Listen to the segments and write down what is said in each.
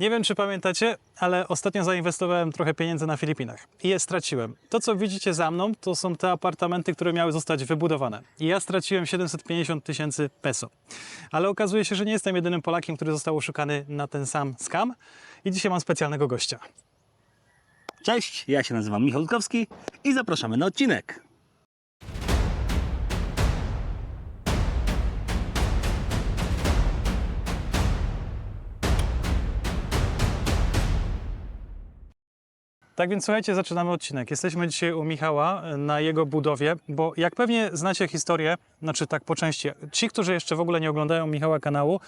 Nie wiem, czy pamiętacie, ale ostatnio zainwestowałem trochę pieniędzy na Filipinach i je straciłem. To, co widzicie za mną, to są te apartamenty, które miały zostać wybudowane. I ja straciłem 750 tysięcy peso. Ale okazuje się, że nie jestem jedynym Polakiem, który został oszukany na ten sam skam. I dzisiaj mam specjalnego gościa. Cześć, ja się nazywam Michał Rutkowski i zapraszamy na odcinek. Tak więc słuchajcie, zaczynamy odcinek. Jesteśmy dzisiaj u Michała e, na jego budowie, bo jak pewnie znacie historię, znaczy tak po części, ci, którzy jeszcze w ogóle nie oglądają Michała kanału,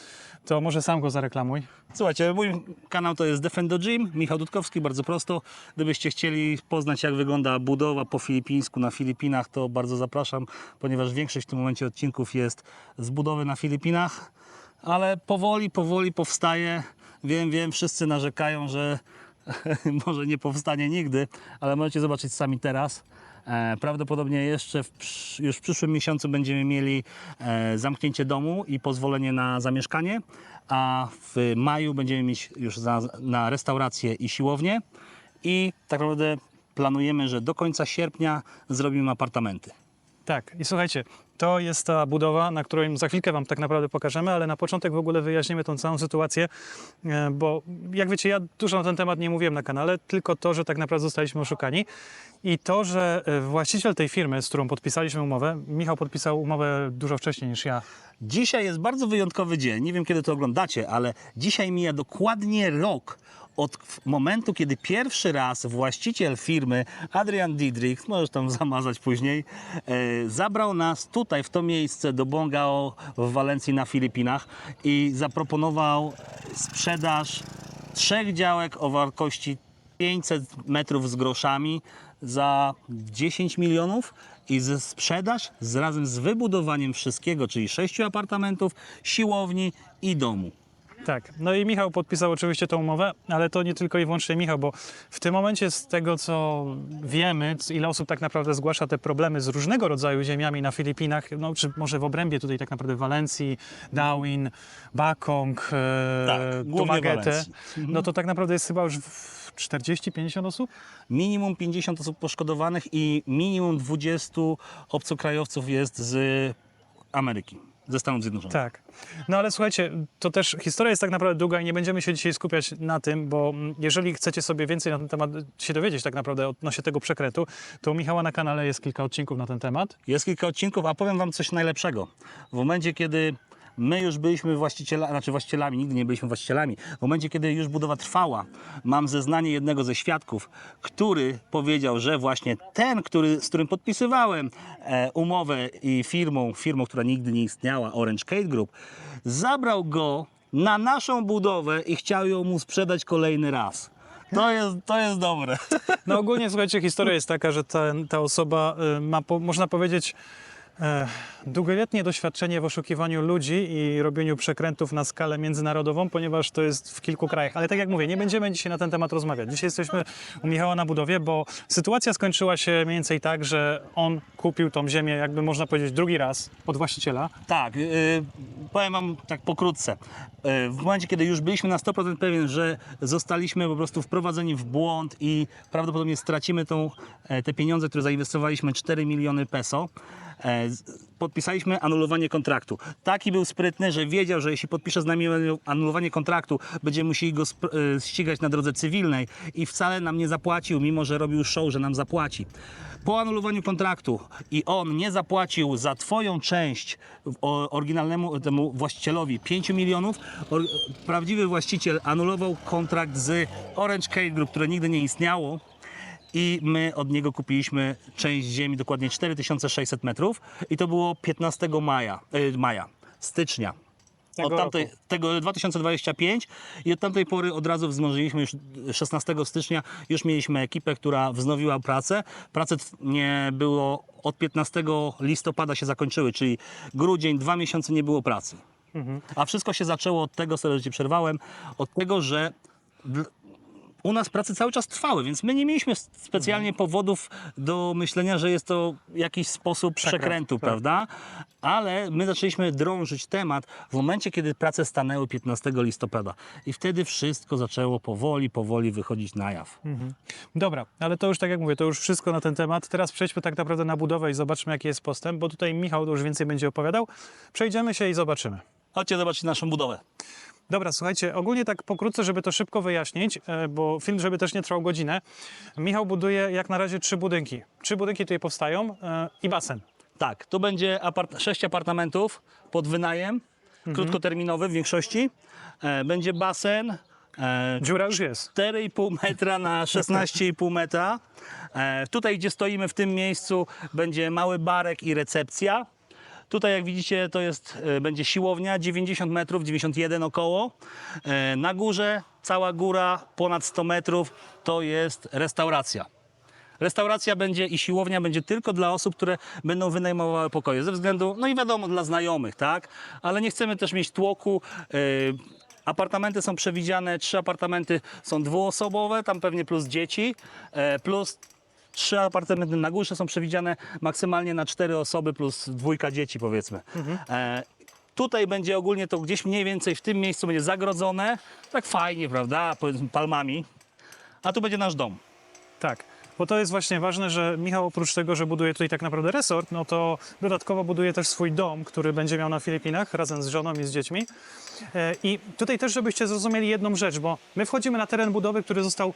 to może sam go zareklamuj. Słuchajcie, mój kanał to jest Defendo Gym, Michał Dudkowski, bardzo prosto. Gdybyście chcieli poznać, jak wygląda budowa po filipińsku na Filipinach, to bardzo zapraszam, ponieważ większość w tym momencie odcinków jest z budowy na Filipinach, ale powoli, powoli powstaje. Wiem, wiem, wszyscy narzekają, że może nie powstanie nigdy, ale możecie zobaczyć sami teraz. E, Prawdopodobnie jeszcze w, już w przyszłym miesiącu będziemy mieli e, zamknięcie domu i pozwolenie na zamieszkanie, a w maju będziemy mieć już za, na restaurację i siłownię i tak naprawdę planujemy, że do końca sierpnia zrobimy apartamenty. Tak, i słuchajcie, to jest ta budowa, na której za chwilkę Wam tak naprawdę pokażemy, ale na początek w ogóle wyjaśnimy tą całą sytuację, e, bo jak wiecie, ja dużo na ten temat nie mówiłem na kanale, tylko to, że tak naprawdę zostaliśmy oszukani i to, że e, właściciel tej firmy, z którą podpisaliśmy umowę, Michał podpisał umowę dużo wcześniej niż ja. Dzisiaj jest bardzo wyjątkowy dzień. Nie wiem, kiedy to oglądacie, ale dzisiaj mija dokładnie rok od momentu, kiedy pierwszy raz właściciel firmy, Adrian Diedrich, możesz tam zamazać później, e, zabrał nas tutaj, w to miejsce, do Bongao w Walencji na Filipinach i zaproponował sprzedaż trzech działek o wartości 500 metrów z groszami za 10 milionów i ze sprzedaż z, razem z wybudowaniem wszystkiego, czyli sześciu apartamentów, siłowni i domu. Tak, no i Michał podpisał oczywiście tą umowę, ale to nie tylko i wyłącznie Michał, bo w tym momencie z tego, co wiemy, ile osób tak naprawdę zgłasza te problemy z różnego rodzaju ziemiami na Filipinach, no czy może w obrębie tutaj tak naprawdę Walencji, Darwin, Bakong, e, Tak, Dumaguete, Walencji. no to tak naprawdę jest chyba już w 40-50 osób? Minimum 50 osób poszkodowanych i minimum 20 obcokrajowców jest z Ameryki, ze Stanów Zjednoczonych. Tak. No ale słuchajcie, to też historia jest tak naprawdę długa i nie będziemy się dzisiaj skupiać na tym, bo mm, jeżeli chcecie sobie więcej na ten temat się dowiedzieć tak naprawdę odnośnie tego przekrętu, to u Michała na kanale jest kilka odcinków na ten temat. Jest kilka odcinków, a powiem Wam coś najlepszego. W momencie, kiedy my już byliśmy właścicielami, znaczy właścicielami, nigdy nie byliśmy właścicielami, w momencie, kiedy już budowa trwała, mam zeznanie jednego ze świadków, który powiedział, że właśnie ten, który, z którym podpisywałem e, umowę i firmą, firmą, która nigdy nie istniała, Orange Cade Group, zabrał go na naszą budowę i chciał ją mu sprzedać kolejny raz. To jest, to jest dobre. No ogólnie słuchajcie, historia jest taka, że ta, ta osoba y, ma, po, można powiedzieć, długoletnie doświadczenie w oszukiwaniu ludzi i robieniu przekrętów na skalę międzynarodową, ponieważ to jest w kilku krajach. Ale tak jak mówię, nie będziemy dzisiaj na ten temat rozmawiać. Dzisiaj jesteśmy u Michała na budowie, bo sytuacja skończyła się mniej więcej tak, że on kupił tą ziemię, jakby można powiedzieć, drugi raz od właściciela. Tak, yy, powiem Wam tak pokrótce. Yy, w momencie, kiedy już byliśmy na 100% pewien, że zostaliśmy po prostu wprowadzeni w błąd i prawdopodobnie stracimy tą, e, te pieniądze, które zainwestowaliśmy, 4 miliony peso, e, podpisaliśmy anulowanie kontraktu. Taki był sprytny, że wiedział, że jeśli podpisze z nami anulowanie kontraktu, będziemy musieli go e, ścigać na drodze cywilnej i wcale nam nie zapłacił, mimo że robił show, że nam zapłaci. Po anulowaniu kontraktu i on nie zapłacił za Twoją część oryginalnemu temu właścicielowi 5 milionów, prawdziwy właściciel anulował kontrakt z Orange Cade Group, które nigdy nie istniało i my od niego kupiliśmy część ziemi, dokładnie 4600 metrów i to było 15 maja, e, maja stycznia. Tego od tamtej, roku. tego 2025 i od tamtej pory od razu wzmożyliśmy już 16 stycznia, już mieliśmy ekipę, która wznowiła pracę. Prace nie było od 15 listopada się zakończyły, czyli grudzień, dwa miesiące nie było pracy. A wszystko się zaczęło od tego, sorry, że ci przerwałem, od tego, że u nas prace cały czas trwały, więc my nie mieliśmy specjalnie powodów do myślenia, że jest to jakiś sposób Przekręt, przekrętu, tak. prawda? Ale my zaczęliśmy drążyć temat w momencie, kiedy prace stanęły 15 listopada. I wtedy wszystko zaczęło powoli, powoli wychodzić na jaw. Dobra, ale to już tak jak mówię, to już wszystko na ten temat. Teraz przejdźmy tak naprawdę na budowę i zobaczmy, jaki jest postęp, bo tutaj Michał już więcej będzie opowiadał. Przejdziemy się i zobaczymy. Chodźcie zobaczyć naszą budowę. Dobra, słuchajcie, ogólnie tak pokrótce, żeby to szybko wyjaśnić, e, bo film, żeby też nie trwał godzinę. Michał buduje jak na razie trzy budynki. Trzy budynki tutaj powstają e, i basen. Tak, tu będzie apart- sześć apartamentów pod wynajem, krótkoterminowy w większości. E, będzie basen, e, Dziura już jest. 4,5 metra na 16,5 metra. E, tutaj, gdzie stoimy w tym miejscu, będzie mały barek i recepcja. Tutaj, jak widzicie, to jest, e, będzie siłownia, 90 metrów, 91 około. E, na górze, cała góra, ponad 100 metrów, to jest restauracja. Restauracja będzie i siłownia będzie tylko dla osób, które będą wynajmowały pokoje. Ze względu, no i wiadomo, dla znajomych, tak? Ale nie chcemy też mieć tłoku. Yy, apartamenty są przewidziane, trzy apartamenty są dwuosobowe, tam pewnie plus dzieci, e, plus trzy apartamenty na górze są przewidziane maksymalnie na cztery osoby plus dwójka dzieci, powiedzmy. E, Tutaj będzie ogólnie to gdzieś mniej więcej w tym miejscu będzie zagrodzone, tak fajnie, prawda, powiedzmy palmami, a tu będzie nasz dom. Tak, bo to jest właśnie ważne, że Michał oprócz tego, że buduje tutaj tak naprawdę resort, no to dodatkowo buduje też swój dom, który będzie miał na Filipinach razem z żoną i z dziećmi. E, I tutaj też, żebyście zrozumieli jedną rzecz, bo my wchodzimy na teren budowy, który został,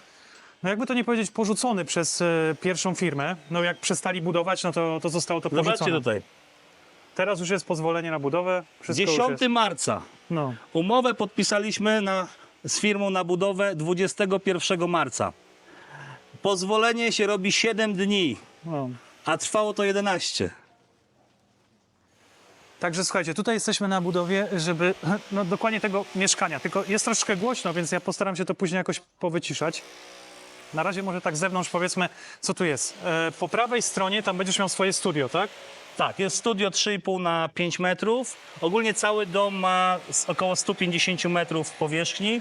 no jakby to nie powiedzieć, porzucony przez e, pierwszą firmę. No jak przestali budować, no to, to zostało to Zobaczcie porzucone. tutaj. Teraz już jest pozwolenie na budowę. Wszystko już 10 jest. marca. No, Umowę podpisaliśmy na, z firmą na budowę 21 marca. Pozwolenie się robi 7 dni, no. a trwało to 11. Także słuchajcie, tutaj jesteśmy na budowie, żeby no, dokładnie tego mieszkania. Tylko jest troszkę głośno, więc ja postaram się to później jakoś powyciszać. Na razie może tak z zewnątrz powiedzmy, co tu jest. E, po prawej stronie tam będziesz miał swoje studio, tak? Tak, jest studio 3,5 na 5 metrów. Ogólnie cały dom ma około 150 metrów powierzchni.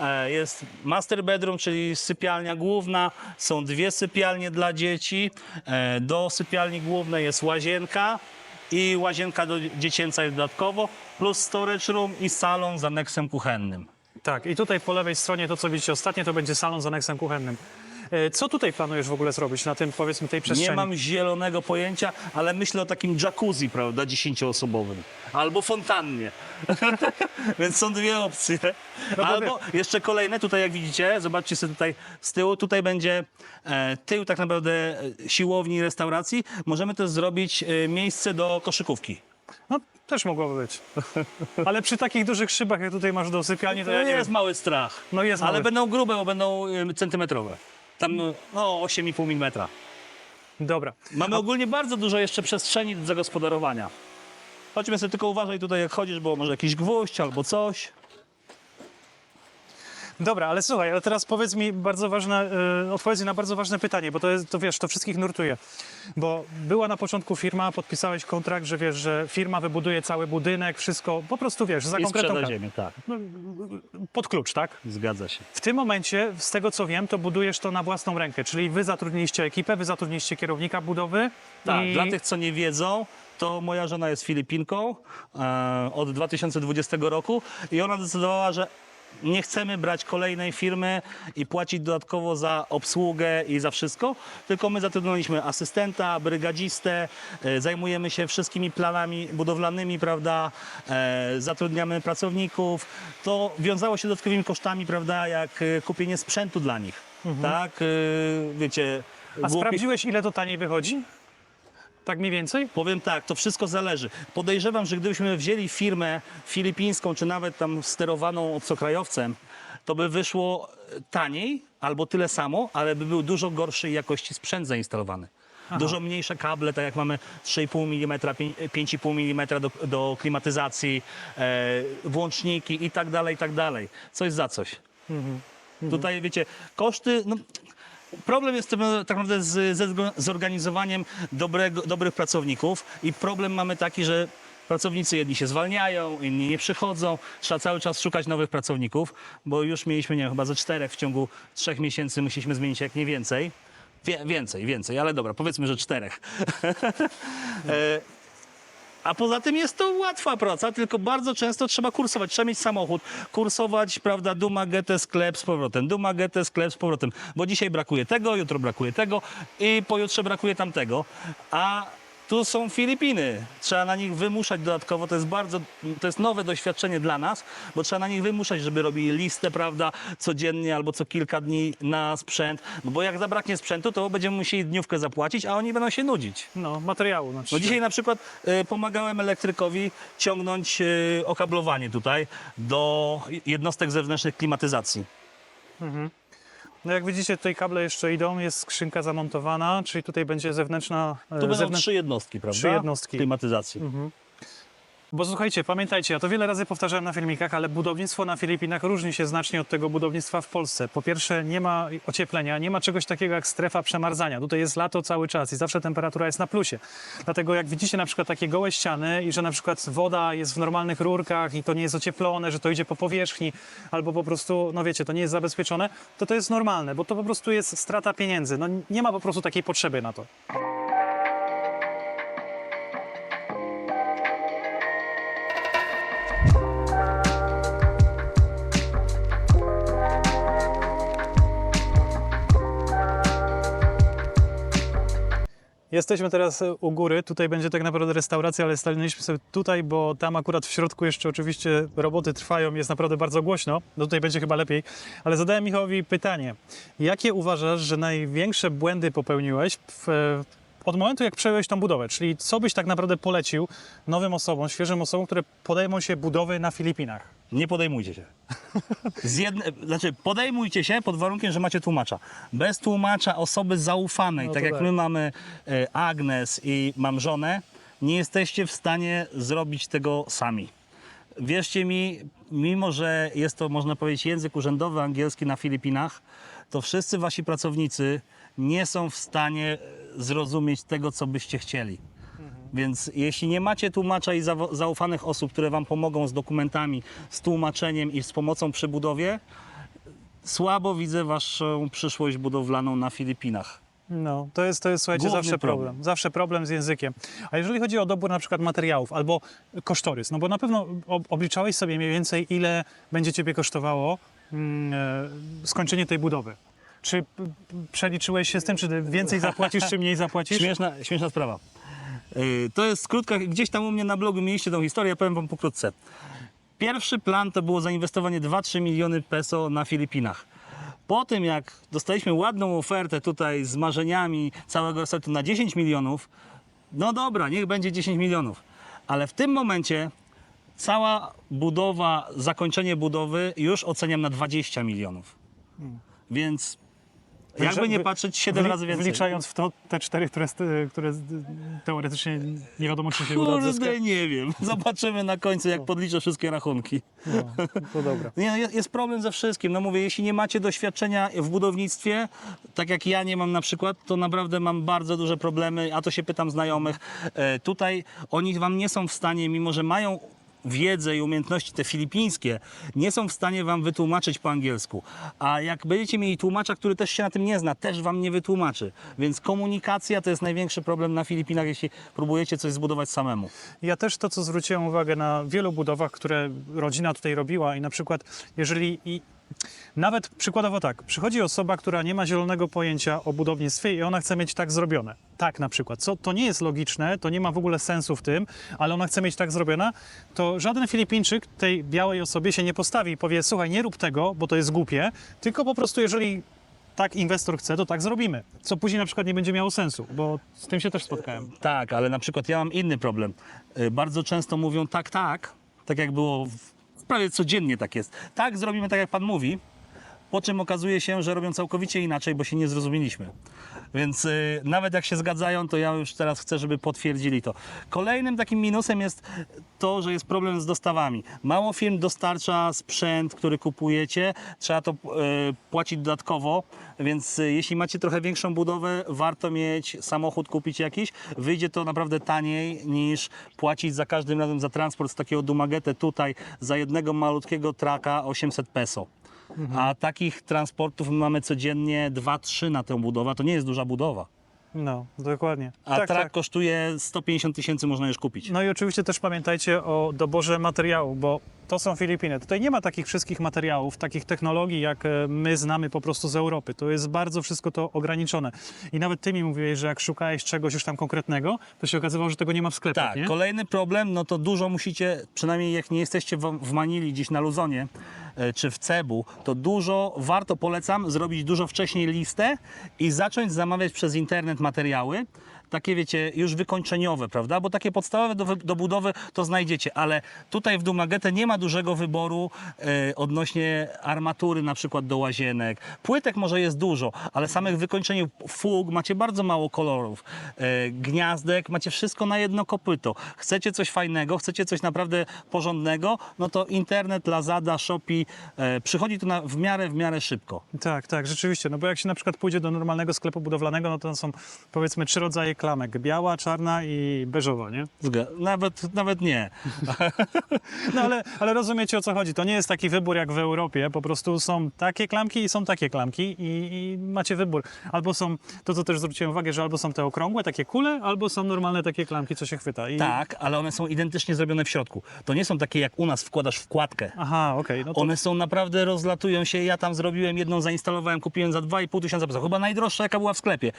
E, Jest master bedroom, czyli sypialnia główna. Są dwie sypialnie dla dzieci. E, Do sypialni głównej jest łazienka i łazienka do dziecięca dodatkowo, plus storage room i salon z aneksem kuchennym. Tak, i tutaj po lewej stronie to, co widzicie ostatnie, to będzie salon z aneksem kuchennym. E, co tutaj planujesz w ogóle zrobić na tym, powiedzmy, tej przestrzeni? Nie mam zielonego pojęcia, ale myślę o takim jacuzzi, prawda, dziesięcioosobowym. Albo fontannie. Więc są dwie opcje. bo Albo jeszcze kolejne, tutaj jak widzicie, zobaczcie sobie tutaj z tyłu, tutaj będzie e, tył tak naprawdę e, siłowni i restauracji. Możemy też zrobić e, miejsce do koszykówki. No, też mogłoby być. Ale przy takich dużych szybach, jak tutaj masz do sypialni, to ja nie jest wiem. mały strach. No jest Ale mały. będą grube, bo będą centymetrowe. Tam no 8,5 mm. Dobra. Mamy ogólnie bardzo dużo jeszcze przestrzeni do zagospodarowania. Chodźmy sobie, tylko uważaj tutaj jak chodzisz, bo może jakiś gwóźdź albo coś. Dobra, ale słuchaj, ale teraz powiedz mi bardzo ważne, y, odpowiedz mi na bardzo ważne pytanie, bo to jest, to wiesz, to wszystkich nurtuje. Bo była na początku firma, podpisałeś kontrakt, że wiesz, że firma wybuduje cały budynek, wszystko, po prostu wiesz, za I konkretną ziemię, tak. pod klucz, tak? Zgadza się. W tym momencie, z tego co wiem, to budujesz to na własną rękę, czyli wy zatrudniliście ekipę, wy zatrudniliście kierownika budowy. Tak, i... dla tych, co nie wiedzą, to moja żona jest Filipinką e, od 2020 roku i ona decydowała, że nie chcemy brać kolejnej firmy i płacić dodatkowo za obsługę i za wszystko, tylko my zatrudniliśmy asystenta, brygadzistę, e, zajmujemy się wszystkimi planami budowlanymi, prawda, e, zatrudniamy pracowników. To wiązało się dodatkowymi kosztami, prawda, jak e, kupienie sprzętu dla nich, tak, e, wiecie... A głupi- sprawdziłeś, ile to taniej wychodzi? Tak mniej więcej? Powiem tak, to wszystko zależy. Podejrzewam, że gdybyśmy wzięli firmę filipińską, czy nawet tam sterowaną obcokrajowcem, to by wyszło taniej albo tyle samo, ale by był dużo gorszej jakości sprzęt zainstalowany. Dużo mniejsze kable, tak jak mamy 3,5 mm, 5,5 mm do, do klimatyzacji, e, włączniki i tak dalej, i tak dalej. Coś za coś. Tutaj wiecie, koszty. No, problem jest tak naprawdę z, zorganizowaniem dobrego, dobrych pracowników i problem mamy taki, że pracownicy jedni się zwalniają, inni nie przychodzą. Trzeba cały czas szukać nowych pracowników, bo już mieliśmy, nie wiem, chyba ze czterech w ciągu trzech miesięcy musieliśmy zmienić jak nie więcej. Wie, więcej, więcej, ale dobra, powiedzmy, że czterech. E, a poza tym jest to łatwa praca, tylko bardzo często trzeba kursować. Trzeba mieć samochód, kursować, prawda, Duma GT sklep z powrotem, Duma GT sklep z powrotem, bo dzisiaj brakuje tego, jutro brakuje tego i pojutrze brakuje tamtego. A tu są Filipiny. Trzeba na nich wymuszać dodatkowo. To jest bardzo, to jest nowe doświadczenie dla nas, bo trzeba na nich wymuszać, żeby robili listę, prawda, codziennie albo co kilka dni na sprzęt. No bo jak zabraknie sprzętu, to będziemy musieli dniówkę zapłacić, a oni będą się nudzić. No, materiału. Znaczy, No dzisiaj na przykład y, pomagałem elektrykowi ciągnąć y, okablowanie tutaj do jednostek zewnętrznych klimatyzacji. No jak widzicie, tutaj kable jeszcze idą, jest skrzynka zamontowana, czyli tutaj będzie zewnętrzna... e, Tu będą zewnętrz... trzy jednostki, prawda? trzy jednostki. klimatyzacji. Bo słuchajcie, pamiętajcie, ja to wiele razy powtarzałem na filmikach, ale budownictwo na Filipinach różni się znacznie od tego budownictwa w Polsce. Po pierwsze, nie ma ocieplenia, nie ma czegoś takiego jak strefa przemarzania. Tutaj jest lato cały czas i zawsze temperatura jest na plusie. Dlatego jak widzicie na przykład takie gołe ściany i że na przykład woda jest w normalnych rurkach i to nie jest ocieplone, że to idzie po powierzchni albo po prostu, no wiecie, to nie jest zabezpieczone, to to jest normalne, bo to po prostu jest strata pieniędzy. No nie ma po prostu takiej potrzeby na to. Jesteśmy teraz u góry. Tutaj będzie tak naprawdę restauracja, ale stanęliśmy sobie tutaj, bo tam akurat w środku jeszcze oczywiście roboty trwają, jest naprawdę bardzo głośno. No tutaj będzie chyba lepiej. Ale zadałem Michałowi pytanie. Jakie uważasz, że największe błędy popełniłeś w, od momentu, jak przejąłeś tą budowę? Czyli co byś tak naprawdę polecił nowym osobom, świeżym osobom, które podejmą się budowy na Filipinach? Nie podejmujcie się. Z jedne, znaczy, podejmujcie się pod warunkiem, że macie tłumacza. Bez tłumacza osoby zaufanej, No tak jak tak. my mamy e, Agnes i mam żonę, nie jesteście w stanie zrobić tego sami. Wierzcie mi, mimo że jest to, można powiedzieć, język urzędowy angielski na Filipinach, to wszyscy wasi pracownicy nie są w stanie zrozumieć tego, co byście chcieli. Więc jeśli nie macie tłumacza i zaufanych osób, które wam pomogą z dokumentami, z tłumaczeniem i z pomocą przy budowie, słabo widzę waszą przyszłość budowlaną na Filipinach. No, to jest, to jest słuchajcie, Główny zawsze problem. problem. Zawsze problem z językiem. A jeżeli chodzi o dobór na przykład materiałów albo kosztorys, no bo na pewno ob- obliczałeś sobie mniej więcej, ile będzie ciebie kosztowało mm, e, skończenie tej budowy. Czy przeliczyłeś się z tym, czy więcej zapłacisz, czy mniej zapłacisz? Śmieszna, śmieszna sprawa. Yy, To jest krótka, gdzieś tam u mnie na blogu mieliście tą historię, powiem wam pokrótce. Pierwszy plan to było zainwestowanie 2-3 miliony peso na Filipinach. Po tym jak dostaliśmy ładną ofertę tutaj z marzeniami całego resortu na 10 milionów, no dobra, niech będzie 10 milionów. Ale w tym momencie cała budowa, zakończenie budowy już oceniam na 20 milionów. Więc jakby nie patrzeć 7 wli- razy więcej. Wliczając w to te cztery, które, które teoretycznie nie wiadomo, czy się uda odzyskać. Kurde, nie wiem. Zobaczymy na końcu, jak podliczę wszystkie rachunki. No, to dobra. Nie, no, jest, jest problem ze wszystkim. No mówię, jeśli nie macie doświadczenia w budownictwie, tak jak ja nie mam na przykład, to naprawdę mam bardzo duże problemy, a to się pytam znajomych. E, tutaj oni wam nie są w stanie, mimo że mają wiedzę i umiejętności te filipińskie, nie są w stanie wam wytłumaczyć po angielsku. A jak będziecie mieli tłumacza, który też się na tym nie zna, też wam nie wytłumaczy. Więc komunikacja to jest największy problem na Filipinach, jeśli próbujecie coś zbudować samemu. Ja też to, co zwróciłem uwagę na wielu budowach, które rodzina tutaj robiła i na przykład jeżeli nawet przykładowo tak, przychodzi osoba, która nie ma zielonego pojęcia o budownictwie i ona chce mieć tak zrobione. Tak na przykład. Co, to nie jest logiczne, to nie ma w ogóle sensu w tym, ale ona chce mieć tak zrobione, to żaden Filipińczyk tej białej osobie się nie postawi i powie, słuchaj, nie rób tego, bo to jest głupie, tylko po prostu jeżeli tak inwestor chce, to tak zrobimy. Co później na przykład nie będzie miało sensu, bo z tym się też spotkałem. Tak, ale na przykład ja mam inny problem. Y, Bardzo często mówią tak, tak, tak jak było w, prawie codziennie tak jest. Tak, zrobimy tak jak pan mówi, po czym okazuje się, że robią całkowicie inaczej, bo się nie zrozumieliśmy. Więc y, nawet jak się zgadzają, to ja już teraz chcę, żeby potwierdzili to. Kolejnym takim minusem jest to, że jest problem z dostawami. Mało firm dostarcza sprzęt, który kupujecie, trzeba to y, płacić dodatkowo, więc y, jeśli macie trochę większą budowę, warto mieć samochód, kupić jakiś. Wyjdzie to naprawdę taniej niż płacić za każdym razem za transport z takiego Dumagetę tutaj za jednego malutkiego traka 800 peso. A takich transportów my mamy codziennie 2-3 na tę budowę. To nie jest duża budowa. No, dokładnie. A tak, trak tak. kosztuje 150 tysięcy, można już kupić. No i oczywiście też pamiętajcie o doborze materiału, bo to są Filipiny. Tutaj nie ma takich wszystkich materiałów, takich technologii, jak e, my znamy po prostu z Europy. To jest bardzo wszystko to ograniczone. I nawet ty mi mówiłeś, że jak szukałeś czegoś już tam konkretnego, to się okazywało, że tego nie ma w sklepach, Tak, nie? kolejny problem, no to dużo musicie, przynajmniej jak nie jesteście w, Manili, gdzieś na Luzonie czy w Cebu, to dużo, warto polecam zrobić dużo wcześniej listę i zacząć zamawiać przez internet materiały. Takie wiecie, już wykończeniowe, prawda? Bo takie podstawowe do, do budowy to znajdziecie, ale tutaj w Dumagete nie ma dużego wyboru e, odnośnie armatury na przykład do łazienek. Płytek może jest dużo, ale samych wykończeń fug macie bardzo mało kolorów. E, gniazdek macie wszystko na jedno kopyto. Chcecie coś fajnego, chcecie coś naprawdę porządnego, no to internet, Lazada, Shopee, e, przychodzi to na, w miarę, w miarę szybko. Tak, tak, rzeczywiście. No bo jak się na przykład pójdzie do normalnego sklepu budowlanego, no to są powiedzmy trzy rodzaje klamek. Biała, czarna i beżowa, nie? Zga- Nawet, nawet nie. No ale, ale rozumiecie o co chodzi. To nie jest taki wybór jak w Europie. Po prostu są takie klamki i są takie klamki i, i macie wybór. Albo są, to co też zwróciłem uwagę, że albo są te okrągłe, takie kule, albo są normalne takie klamki, co się chwyta. I... Tak, ale one są identycznie zrobione w środku. To nie są takie jak u nas wkładasz wkładkę. Aha, okej. no to... One są naprawdę, rozlatują się. Ja tam zrobiłem jedną, zainstalowałem, kupiłem za 2,5 tysiąca peso. Chyba najdroższa, jaka była w sklepie.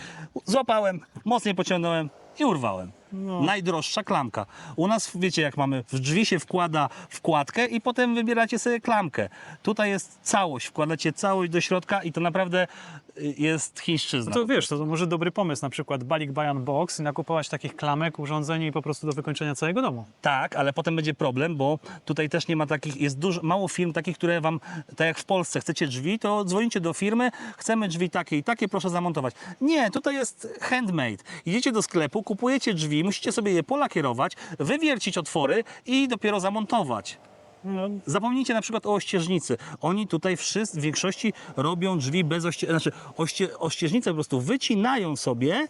Złapałem, mocniej pociągnąłem i urwałem. Najdroższa klamka. U nas, wiecie jak mamy, w drzwi się wkłada wkładkę i potem wybieracie sobie klamkę. Tutaj jest całość, wkładacie całość do środka i to naprawdę y, jest chińszczyzna. No to wiesz, to, to może dobry pomysł, na przykład Balik Bayan Box i nakupować takich klamek, urządzeń i po prostu do wykończenia całego domu. Tak, ale potem będzie problem, bo tutaj też nie ma takich, jest dużo, mało firm takich, które wam, tak jak w Polsce, chcecie drzwi, to dzwonicie do firmy, chcemy drzwi takie i takie, proszę zamontować. Nie, tutaj jest handmade. Idziecie do sklepu, kupujecie drzwi, musicie sobie je polakierować, wywiercić otwory i dopiero zamontować. No, Zapomnijcie na przykład o ościeżnicy. Oni tutaj wszyscy, w większości robią drzwi bez ościeżnicy. Znaczy oście, ościeżnicę po prostu wycinają sobie e,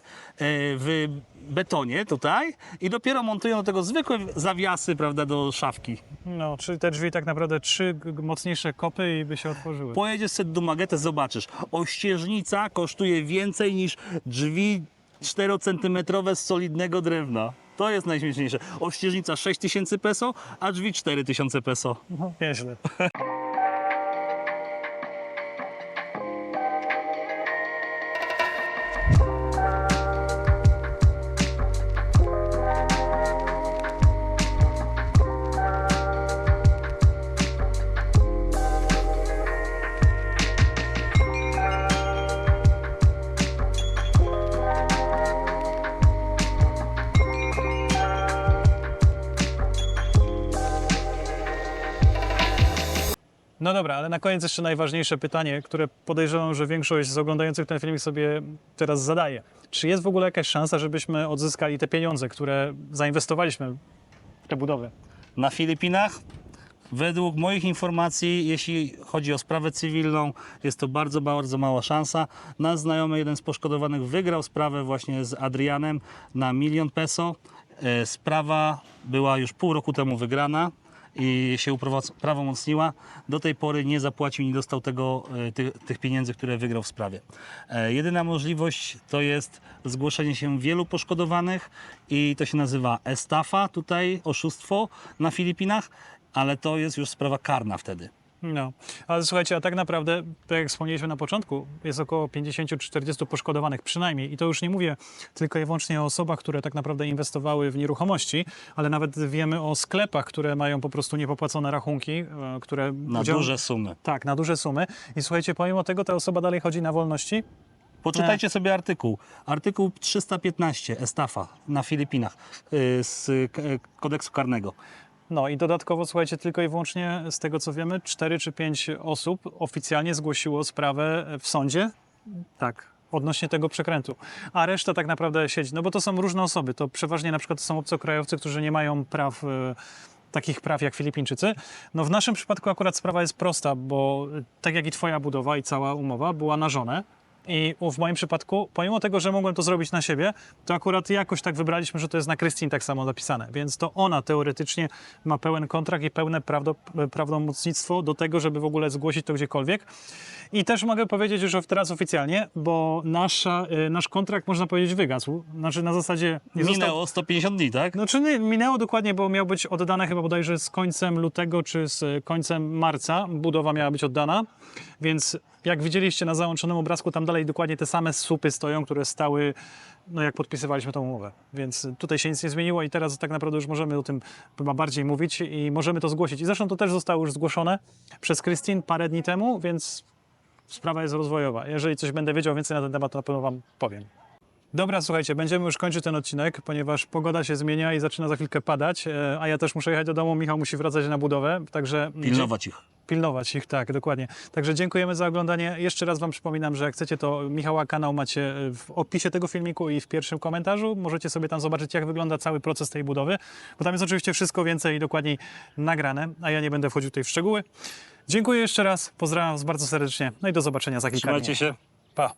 w betonie tutaj i dopiero montują do tego zwykłe zawiasy, prawda, do szafki. no, czyli te drzwi tak naprawdę trzy mocniejsze kopy i by się otworzyły. Pojedziesz sobie do Magetę, zobaczysz. Ościeżnica kosztuje więcej niż drzwi 4-centymetrowe z solidnego drewna. To jest najśmieszniejsze. Ościeżnica 6000 peso, a drzwi 4000 peso. No, nieźle. No dobra, ale na koniec jeszcze najważniejsze pytanie, które podejrzewam, że większość z oglądających ten filmik sobie teraz zadaje. Czy jest w ogóle jakaś szansa, żebyśmy odzyskali te pieniądze, które zainwestowaliśmy w tę budowę? Na Filipinach, według moich informacji, jeśli chodzi o sprawę cywilną, jest to bardzo, bardzo mała szansa. Nasz znajomy, jeden z poszkodowanych, wygrał sprawę właśnie z Adrianem na milion peso. E, Sprawa była już pół roku temu wygrana i się uprawoc- prawomocniła. Do tej pory nie zapłacił, nie dostał tego, e, ty, tych pieniędzy, które wygrał w sprawie. E, Jedyna możliwość to jest zgłoszenie się wielu poszkodowanych i to się nazywa estafa, tutaj oszustwo na Filipinach, ale to jest już sprawa karna wtedy. No, ale słuchajcie, a tak naprawdę, tak jak wspomnieliśmy na początku, jest około 50-40 poszkodowanych przynajmniej. I to już nie mówię tylko i wyłącznie o osobach, które tak naprawdę inwestowały w nieruchomości, ale nawet wiemy o sklepach, które mają po prostu niepopłacone rachunki, e, które... Na udział- duże sumy. Tak, na duże sumy. I słuchajcie, pomimo tego ta osoba dalej chodzi na wolności. Poczytajcie sobie artykuł. Artykuł 315 estafa na Filipinach y, z kodeksu karnego. No i dodatkowo, słuchajcie, tylko i wyłącznie z tego co wiemy, 4 czy 5 osób oficjalnie zgłosiło sprawę w sądzie. Tak. Odnośnie tego przekrętu. A reszta tak naprawdę siedzi. No bo to są różne osoby. To przeważnie na przykład to są obcokrajowcy, którzy nie mają praw. e, Takich praw jak Filipińczycy. No w naszym przypadku akurat sprawa jest prosta, bo e, tak jak i Twoja budowa i cała umowa była na żonę. I w moim przypadku, pomimo tego, że mogłem to zrobić na siebie, to akurat jakoś tak wybraliśmy, że to jest na Krystyn tak samo zapisane. Więc to ona teoretycznie ma pełen kontrakt i pełne prawdo, prawdomocnictwo do tego, żeby w ogóle zgłosić to gdziekolwiek. I też mogę powiedzieć już teraz oficjalnie, bo nasza, y, nasz kontrakt, można powiedzieć, wygasł. Znaczy na zasadzie... Nie został, Minęło 150 dni, tak? no czy nie, minęło dokładnie, bo miał być oddane chyba bodajże z końcem lutego czy z końcem marca. Budowa miała być oddana, więc jak widzieliście na załączonym obrazku, tam dalej dokładnie te same słupy stoją, które stały, no jak podpisywaliśmy tą umowę. Więc tutaj się nic nie zmieniło i teraz tak naprawdę już możemy o tym chyba bardziej mówić i możemy to zgłosić. I zresztą to też zostało już zgłoszone przez Christine parę dni temu, więc sprawa jest rozwojowa. Jeżeli coś będę wiedział więcej na ten temat, to na pewno wam powiem. Dobra, słuchajcie, będziemy już kończyć ten odcinek, ponieważ pogoda się zmienia i zaczyna za chwilkę padać, e, a ja też muszę jechać do domu, Michał musi wracać na budowę, także... Pilnować ich. Pilnować ich, tak, dokładnie. Także dziękujemy za oglądanie. Jeszcze raz Wam przypominam, że jak chcecie, to Michała kanał macie w opisie tego filmiku i w pierwszym komentarzu. Możecie sobie tam zobaczyć, jak wygląda cały proces tej budowy, bo tam jest oczywiście wszystko więcej i dokładniej nagrane, a ja nie będę wchodził tutaj w szczegóły. Dziękuję jeszcze raz, pozdrawiam Was bardzo serdecznie, no i do zobaczenia za kilka Trzymajcie dni. się. Pa.